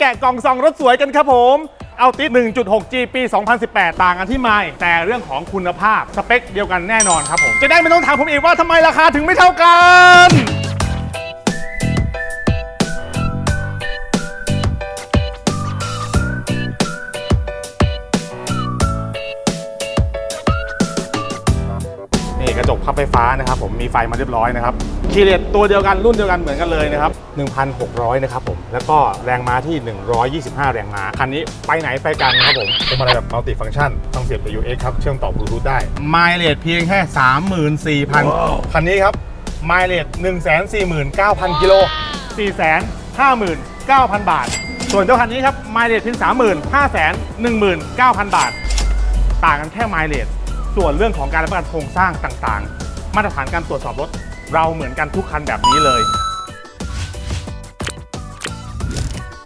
แกะกล่องซองรถสวยกันครับผม เอาติด 1.6G ปี 2018 ต่างกันที่ไม่แต่เรื่องของคุณภาพ สเปคเดียวกันแน่นอนครับผม จะได้ไม่ต้องถามผมอีกว่าทำไมราคาถึงไม่เท่ากัน กระจกพับไฟฟ้านะครับผมมีไฟมาเรียบร้อยนะครับคีย์เลตตัวเดียวกันรุ่นเดียวกันเหมือนกันเลยนะครับ1,600นะครับผมแล้วก็แรงม้าที่ 125 แรงม้าคันนี้ไปไหนไปกันครับผมเป็นอะไรแบบมัลติฟัง c t ชันต้องเสียบกับ UX ครับเชื่อมต่อบลูทูธได้ไมล์เลทเพียงแค่ 34,000 คันนี้ครับไมล์เลท149,000กิโล459,000 บาท ส่วนเจ้าคันนี้ครับไมล์เลทเพียง35,000 19,000 บาท ต่างกันแค่ไมล์เลท ส่วนเรื่องของการรับประกันโครงสร้างต่าง ๆ มาตรฐานการตรวจสอบรถ เราเหมือนกันทุกคันแบบนี้เลย